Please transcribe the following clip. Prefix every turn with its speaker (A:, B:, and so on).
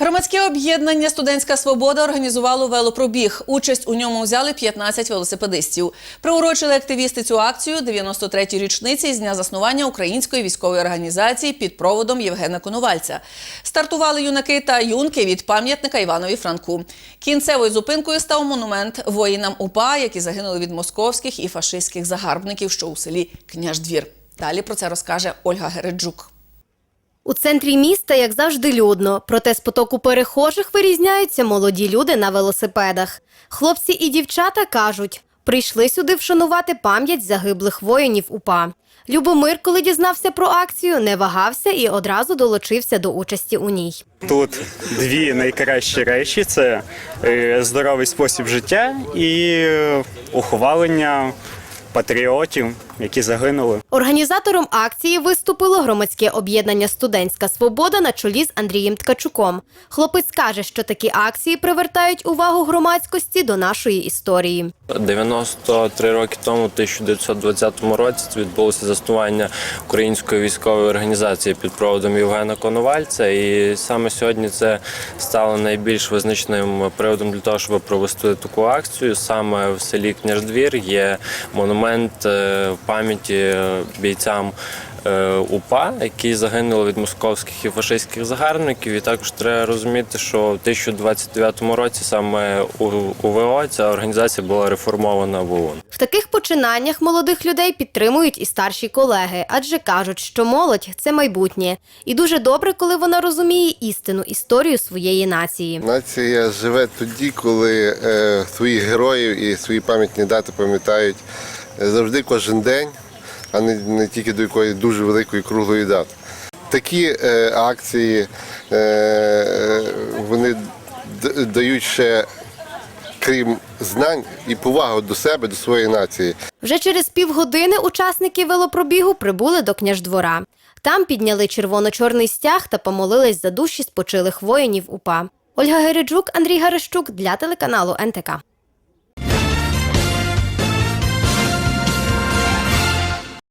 A: Громадське об'єднання Студентська свобода організувало велопробіг. Участь у ньому взяли 15 велосипедистів. Приурочили активісти цю акцію 93-й річниці з дня заснування української військової організації під проводом Євгена Коновальця. Стартували юнаки та юнки від пам'ятника Іванові Франку. Кінцевою зупинкою став монумент воїнам УПА, які загинули від московських і фашистських загарбників, що у селі Княждвір. Далі про це розкаже Ольга Гереджук.
B: У центрі міста, як завжди, людно. Проте з потоку перехожих вирізняються молоді люди на велосипедах. Хлопці і дівчата кажуть, прийшли сюди вшанувати пам'ять загиблих воїнів УПА. Любомир, коли дізнався про акцію, не вагався і одразу долучився до участі у ній.
C: Тут дві найкращі речі: це е, здоровий спосіб життя і е, ухвалення патріотів, які загинули.
B: Організатором акції виступило громадське об'єднання Студентська свобода на чолі з Андрієм Ткачуком. Хлопець каже, що такі акції привертають увагу громадськості до нашої історії.
D: 93 роки тому, в 1920 році, відбулося заснування української військової організації під проводом Євгена Коновальця. І саме сьогодні це стало найбільш визначним приводом для того, щоб провести таку акцію. Саме в селі Княждвір є монумент е, пам'яті бійцям. е, УПА, які загинули від московських і фашистських загарбників. І також треба розуміти, що в 1029 році саме у УВО ця організація була реформована в ООН.
B: В таких починаннях молодих людей підтримують і старші колеги, адже кажуть, що молодь це майбутнє, і дуже добре, коли вона розуміє істину історію своєї нації.
E: Нація живе тоді, коли е, своїх героїв і свої пам'ятні дати пам'ятають завжди кожен день, а не, не тільки до якоїсь дуже великої круглої дати. Такі е, акції е, вони дають ще, крім знань, і повагу до себе, до своєї нації.
B: Вже через півгодини учасники велопробігу прибули до княждвора. Там підняли червоно-чорний стяг та помолились за душі спочилих воїнів УПА. Ольга Гереджук, Андрій Гарещук для телеканалу НТК.